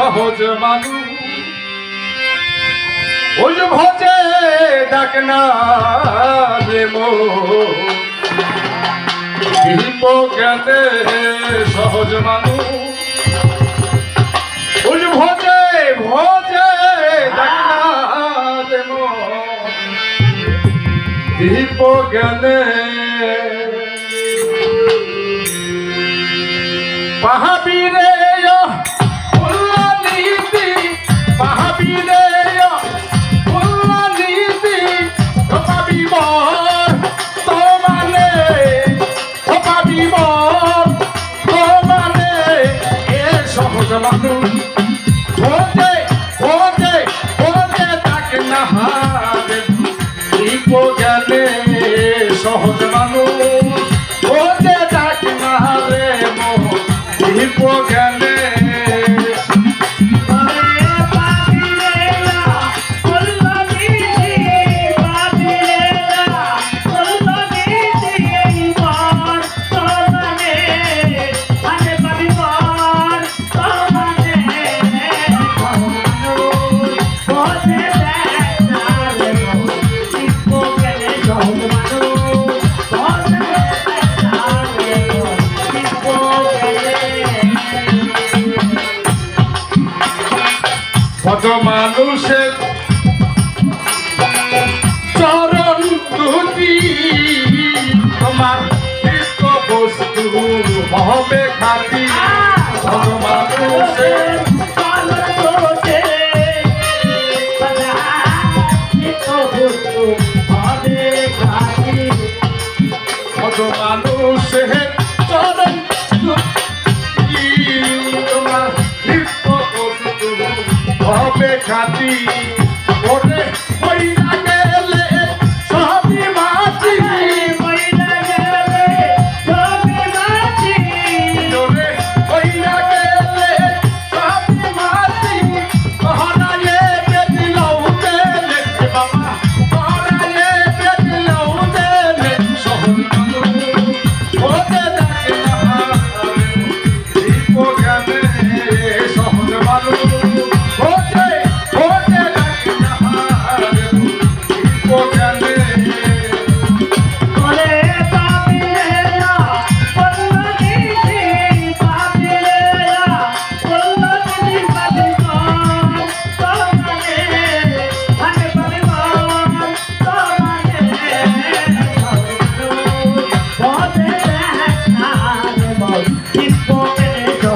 সহজ মানুষ। ওই ভজে ডাক না জ্ঞানে সহজ মানুষ। ওই ভজে ভজে ডাক না পাহাবিরে যাবে কত মানুষের চরণ দুটি। তোমার নিত্য বস্তু হবে খাতি কত মানুষের কত মানুষ হবে খাতি ওরে